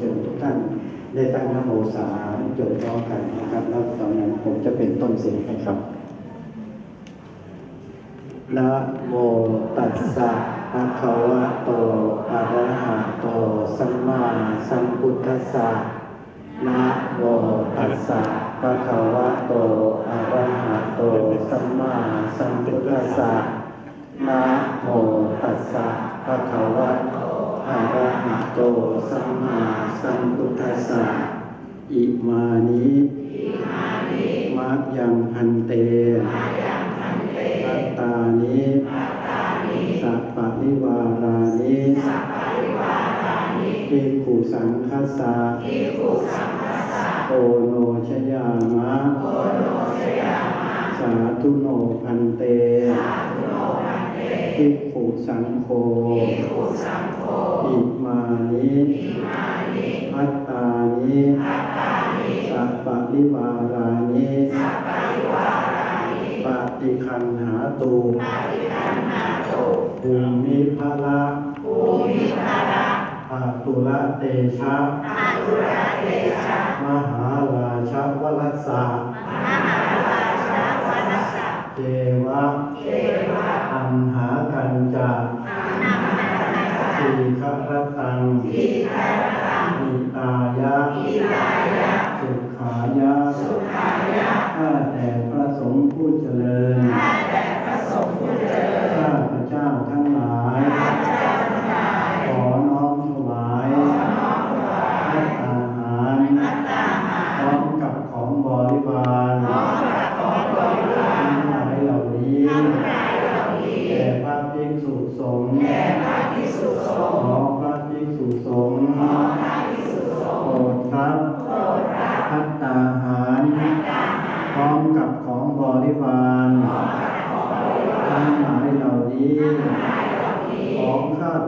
เชิญทุกท่านได้ตั้งนโมสามจบพร้อมกันนะครับ แล้วตอนนั้นผมจะเป็นต้นเสียงให้ครับนะโมตัสสะภะคะวะโตอะระหะโตสัมมาสัมพุทธัสสะนะโมตัสสะภะคะวะโตอะระหะโตสัมมาสัมพุทธัสสะนะโมตัสสะภะคะวะโต อะระหะโตสัมมาสัมพุทธัสสะอิมานิมะยังพันเตพัตตานิสัพปะริวารานิภิกขุสังคัสสะโอโนชยามะ สาธุโนพันเต ภิกขุสังโฆอิมานิพัตตานิสัพปะริวารานิปฏิคันหาตูภูมิภาระอาตุระเตชะมหาราชวรัสสะเทวะอัมหากันจาทีฆรตังมี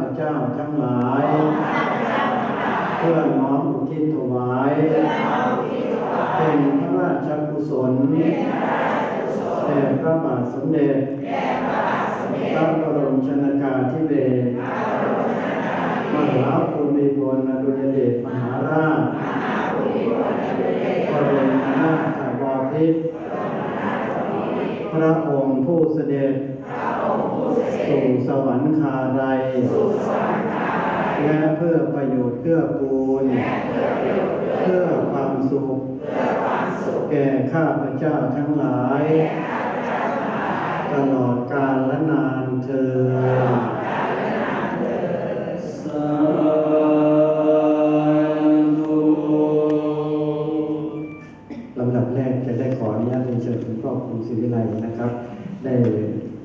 พเจ้าทั้งหลาย เพื่อน้อมอุทิศถวายเป็นพระราชกุศลแด่พระบาทสมเด็จพระบรมชนากาธิเบศรมหาภูมิพลอดุลยเดชมหาราชบรมนาถบพิตรพระองค์ผู้เสด็จ สู่สวรรคาไดยและเพื่อประโยชน์เพื่อกูลเพื่อความสุข แก่ข้าพเจ้าทั้งหลาย ตลอดกาลและนานเธอญสาธุลำดับแรกจะได้ขออนุญาตเรียนเชิญคุณพ่อคุณศิวิไลนะครับ ได้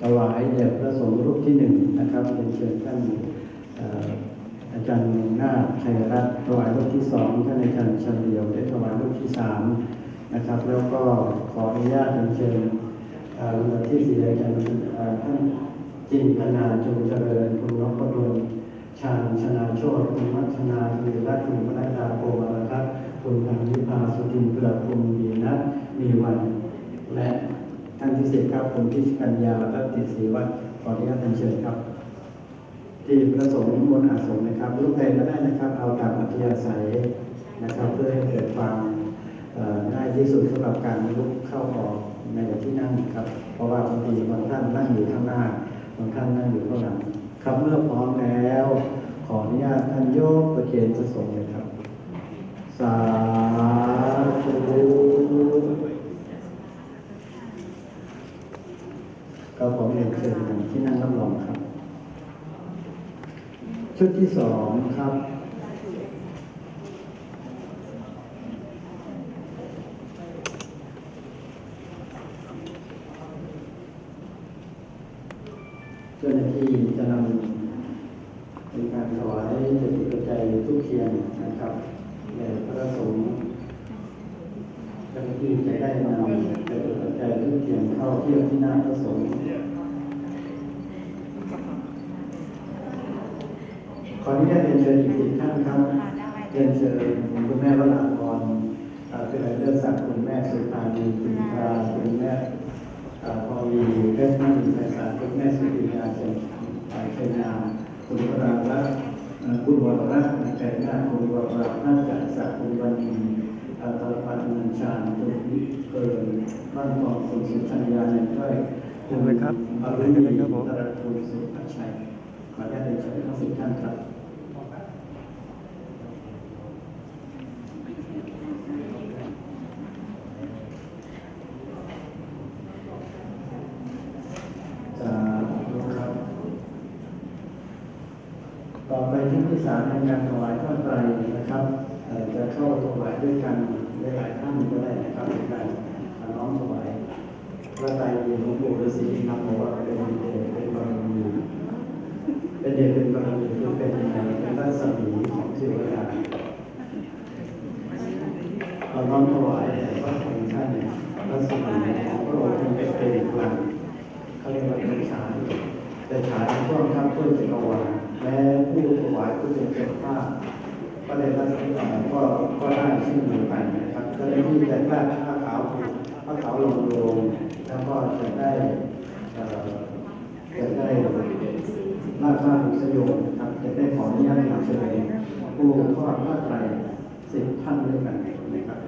ถวายแด่พระสงฆ์รูปที่หนึ่งนะครับ เชิญท่านอาจารย์นาชัยรัตน์ถวายรูปที่สองท่านอาจารย์เฉลียวได้ถวายรูปที่สามนะครับ แล้วก็ขออนุญาตเรียนเชิญเอ่อลำดับที่สี่อาจารย์ท่านจินพนาจงเจริญคุณนพดลชาญชนาโชตคุณมัชนาธีรัตน์คุณพระดาโกมารทัตน์คุณพันธิพาสุทินเกลือคุณมีนัทมีวัน และท่านที่สิบครับคุณพิชกัญญาและติศรีวัฒน์ขออนุญาตเชิญครับ ที่ประสงค์บนอาสงนะครับรูปใดก็ได้นะครับ เอาตามอัธยาศัยนะครับ เพื่อให้เกิดความง่ายที่สุดสำหรับการลุกเข้าออกในที่นั่งครับ เพราะว่าบางทีบางท่านนั่งอยู่ข้างหน้าบางท่านนั่งอยู่ข้างหลังครับเมื่อพร้อมแล้ว ขออนุญาตท่านโยกประเคนประสงค์เลยครับ สาธุก็ขอเรียนเชิญที่นั่งรับรองครับ ชุดที่สองครับ เจ้าหน้าที่จะนำเป็นการถวายจตุปัจจัยทุกเทียนนะครับแด่พระสงฆ์เจ้าหน้าที่จะได้นำจตุปัจจัยทุกเทียนเข้าเทียบที่หน้าพระสงฆ์ ได้เรียนเชิญอีกท่านครับเรียนเชิญคุณแม่วราพรคุณนม่เลือดศักดิ์คุณแม่สุภาดีคุณตาคุณแม่พอมีเลือดมาดีไพศาลคุณแม่สุริยาเจนเชนาคุณวรารัตคุณวรรัตน์ใจนาคุณวรรัตน์น่าจะศักดิ์คุณวันดีตาปันนันชาญคุณวิเกินบ้านกองสุณสุชัญญาในด้วยคุณครับอรุณีตระกูลสุภชัยขออนุญาตเรียเชิญทั้งสิบท่านครับ สาในการถวายผ้าไตรนะครับจะเข้าถวายด้วยกันหลายท่านก็ได้นะครับในการน้อมถวายพระไตรมีหลวงปู่ฤาษีครับบอกว่าเป็นเดชเป็นบารมีเป็นเดชเป็นบารมีที่เป็นเป็นรัศมีของเทวดาเราน้อมถวายแต่ว่าของท่านรัศมีของพระองค์ท่านเป็นเป็นกลางเขาเรียกว่าเป็นฉายแต่ฉายช่วงทับถ้วยจักรวาลแม้ผู้ ถวายผู้เป็นเจ้าภาพก็เลยรักษาก็ก็ได้เช่นเดียวกันนะครับก็ได้ที่จะได้ผ้าขาวผ้าขาวลงโลงแล้วก็จะได้จะได้ลาดผ้าผูกสยงนะครับจะได้ขออนุญาตนำเสนอผู้ทอดผ้าไตรสิบท่านด้วยกันนะครับ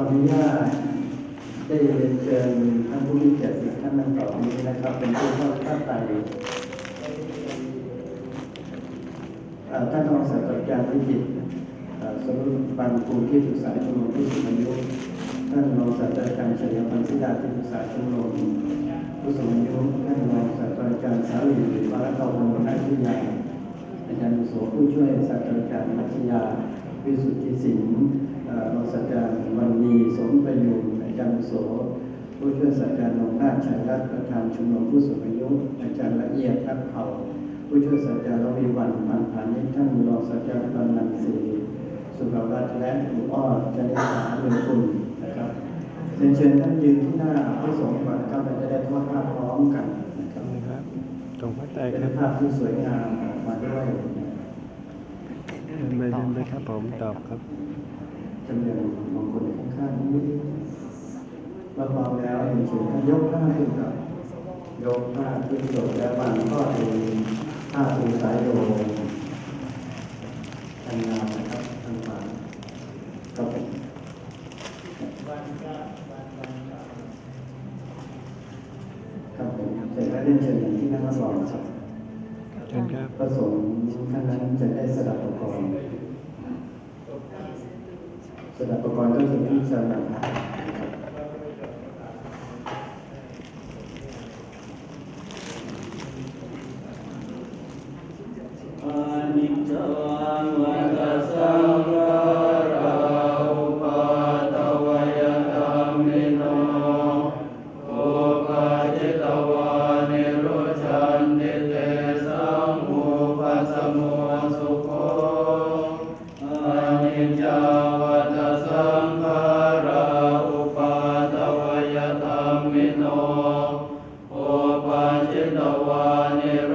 ออนุญาตได้เรียนเชิญท่านผู้มีเกียรติท่านดังต่อไปนี้นะครับเป็นผู้ทอดผ้าไตรเอ่อท่านรองศาสตราจารย์วิจิตรสมรุปันภูที่ปรึกษาชมรมผู้สูงอายุท่านรองศาสตราจารย์ชัยพันธ์ธิดาที่ปรึกษาชมรมผู้สูงอายุท่านรองศาสตราจารย์สาลีวรกาวงศ์นักวิทยาอาจารย์โสผู้ช่วยศาสตราจารย์มัธยาวิสุทธิสินรองศาสตราจารย์วัน สมประยูนอาจารย์วุโสผู้ช่วยศาสตราจารย์นงนาชัยรัตน์ประธานชมรมผู้สูงอายุอาจารย์ละเอียดทักเผ่าผู้ช่วยศาสตราจารย์รวีวันพันธ์พานิชท่านรองศาสตราจารย์บรรณันศรีสุภวัฒน์และหลวงอ้อจันทราเมืองคุณนะครับเรียนเชิญท่านยืนที่หน้าพระสงฆ์ก่อนนะครับเราจะได้ทอดภาพพร้อมกันนะครับตรงพระไตรเป็นครับภาพที่สวยงามออกมาด้วยเดินไปเดินไปครับผมตอบครับจำเนียนบางคนข้างๆนิด เราพร้อมแล้วเห็นเฉยยกผ้าขึ้นครับยกผ้าขึ้นจบแล้ววางก็ดูผ้าปูสายโยงทำงานนะครับทำฝันครับผมครับผมเสร็จแล้วเรียนเชิญอย่างที่นั่งรับรองครับเชิญครับประสงค์ท่านนั้นจะได้สดับประกรณ์ สดับประกรณ์ก็คือพิจารณานะครับอานิจจังวัฏสัง วานิ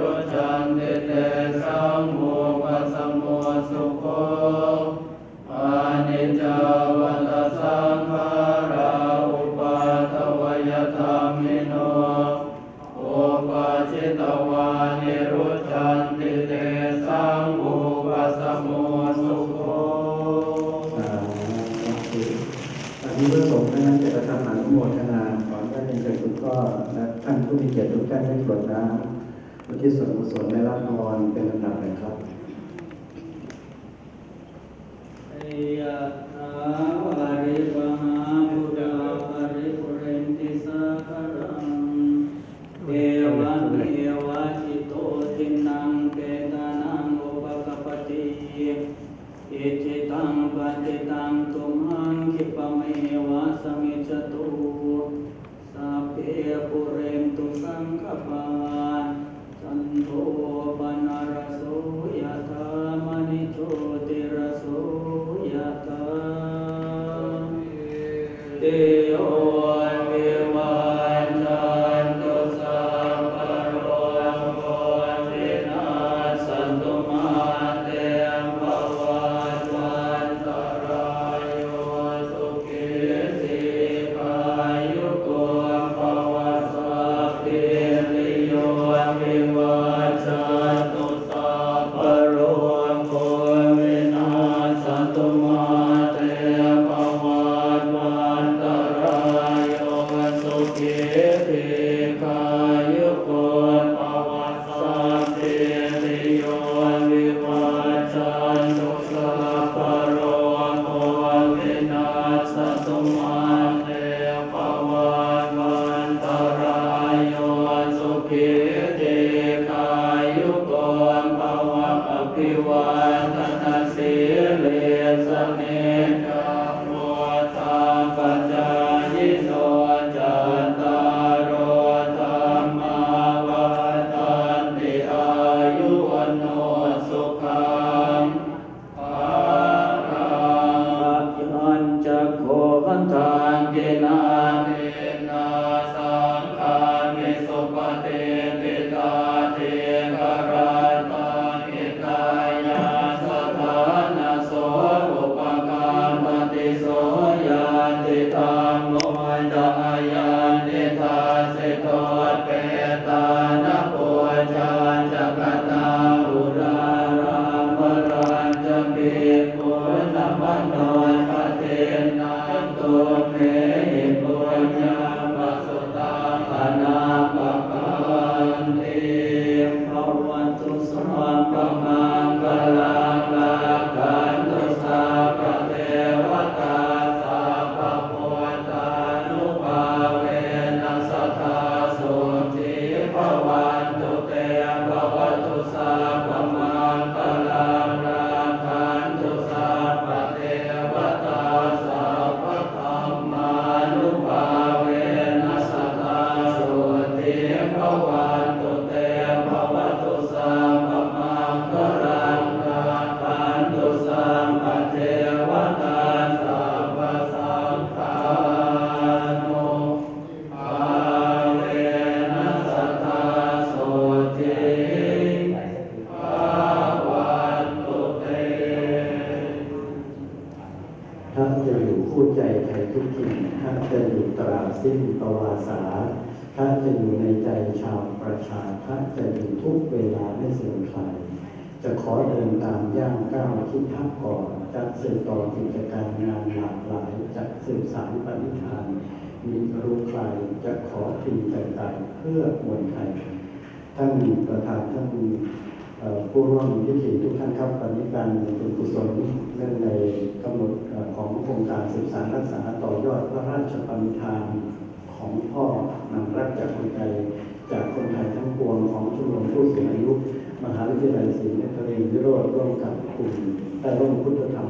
ท่านให้กรวดน้ำอุทิศส่วนกุศลและรับพรเป็นลำดับ เตโย ท่านจะอยู่คู่ใจใครทุกทิศท่านจะอยู่ตราบสิ้นประวาสาท่านจะอยู่ในใจชาวประชาท่านจะอยู่ทุกเวลาไม่เสื่อมคลายจะขอเดินตามย่างก้าวคิดทักก่อนจะสืบต่อกิจการงานหลากหลายจะสืบสานปณิธาน มีรู้ใครจะขอทีใจไต่เพื่อมวลไทยท่านประธานท่านผู้ร่วมพิธีทุกท่านครับวันนี้การบุญกุศลเรื่องใน กำหนดเอ่อของโครงการสืบสานรักษาต่อยอดพระราชปณิธานของพ่อนำรักจากคนไทยจากคนไทยทั้งปวงของชมรมผู้สูงอายุ มหาวิทยาลัยศรีนครินทร์วิโรธร่วมกับกลุ่มใต้ร่มพุทธธรรม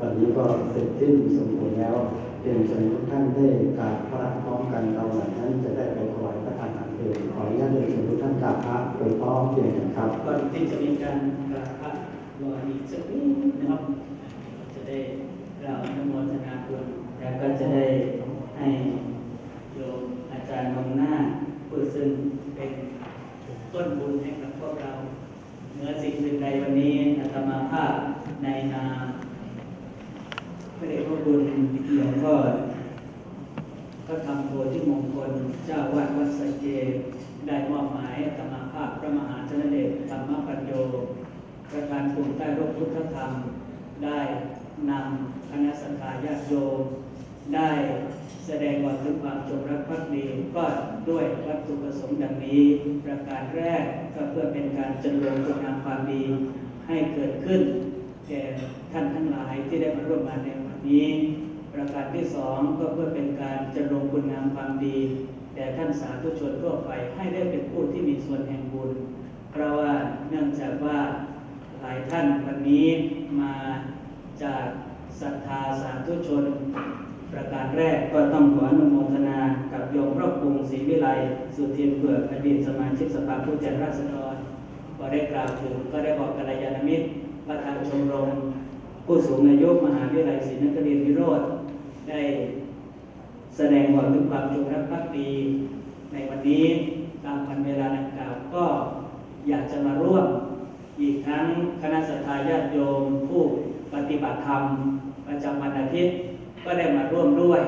วันนี้ก็เสร็จสิ้นสมบูรณ์แล้วเรียนเชิญทุกท่านได้กราบพระพร้อมกันเราหลังนั้นจะได้ไปถวายพระทานอาหารเพลขออนุญาตเรียนเชิญทุกท่านกราบพระโดยพร้อมเพียงกันครับก่อนที่จะมีการกราบพระรออีกสักนิดนะครับ ได้กล่าอนุโมทนาบุญแล้วก็จะได้ให้โยมอาจารย์มงหน้าผู้ซึ่งเป็นต้นบุญให้กับพวกเราเนื้อสิ่งอื่นใดวันนี้อาตมาภาพในนามพระเดชพระคุณหลวงพ่อก็ทำโพธิมงคลเจ้าวัดวัดสเกดได้มอบหมายธรรมาภาพพระมหาชนเดชธรรมปัญโยประธานกลุ่มใต้ร่มพุทธธรรม ได้ นำคณะสังฆาญาติโยมได้แสดงว่าถึงความจงรักภักดีก็ด้วยวัตถุประสงค์ดังนี้ ประการแรกก็เพื่อเป็นการจันลงคุณงามความดีให้เกิดขึ้นแก่ท่านทั้งหลายที่ได้มาร่วมงานในวันนี้ ประการที่สองก็เพื่อเป็นการจะลงคุณงามความดีแด่ท่านสาธุชนทั่วไปให้ได้เป็นผู้ที่มีส่วนแห่งบุญ เพราะว่าเนื่องจากว่าหลายท่านวันนี้มา จากศรัทธาสาธุชน ประการแรกก็ต้องขออนุโมทนากับโยมพระกรุงศรีวิไลสุเทียนเผือกอดีตสมาชิกสภาผู้แทนราษฎรก็ได้กล่าวถึงก็ได้บอกกัลยาณมิตรประธานชมรม ผู้สูงอายุมหาวิทยาลัยศรีนครินทร์วิโรธได้แสดงความถึงความจงรักภักดีในวันนี้ตามวันเวลาดังกล่าวก็อยากจะมาร่วม อีกทั้งคณะสัตยาญาติโยมผู้ ปฏิบัติธรรมประจำวันอาทิตย์ ก็ได้มาร่วมด้วย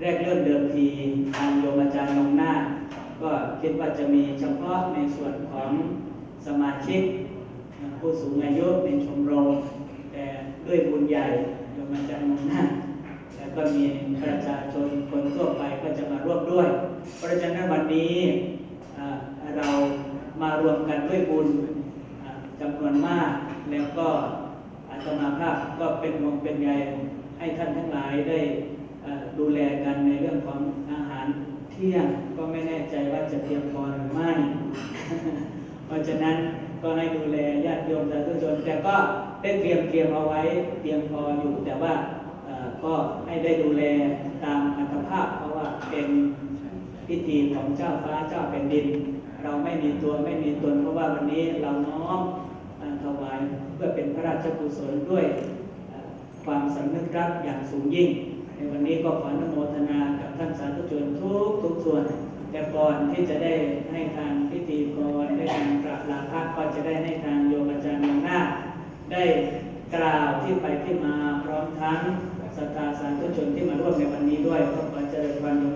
แรกเริ่มเดิมทีทางโยมอาจารย์นงหน้า ก็คิดว่าจะมีเฉพาะในส่วนของสมาชิก ผู้สูงอายุในชมรมแต่ด้วยบุญใหญ่โยมอาจารย์มงหน้าแล้วก็มีประชาชนคนทั่วไปก็จะมาร่วมด้วย เพราะฉะนั้นวันนี้อ่าเรามารวมกันด้วยบุญอ่าจำนวนมาก แล้วก็อาตมาภาพก็ เป็นห่วงเป็นใยให้ท่านทั้งหลายได้ดูแลกันในเรื่องของอาหารเที่ยงก็ไม่แน่ใจว่าจะเพียงพอหรือไม่ เพราะฉะนั้นก็ให้ดูแลญาติโยมสาธุชนแต่ก็ได้เตรียมเตรียมเอาไว้เตรียมพออยู่แต่ว่าก็ให้ได้ดูแลตามอัตภาพ เพราะว่าเป็นพิธีของเจ้าฟ้าเจ้าแผ่นดิน เราไม่มีตัวไม่มีตนเพราะว่าวันนี้เราน้อมถวายเพื่อเป็นพระราชกุศลด้วย ความสำนึกรักอย่างสูงยิ่ง ในวันนี้ก็ขออนุโมทนากับท่านสาธุชนทุกทุกส่วน แต่ก่อนที่จะได้ให้ทางพิธีกรได้ทางกราบลาพระก็จะได้ให้ทางโยมอาจารย์มงหน้าได้กล่าวที่ไปที่มาพร้อมทั้งศรัทธาสาธุชนที่มาร่วมในวันนี้ด้วยก็ขอเจริญวันโยม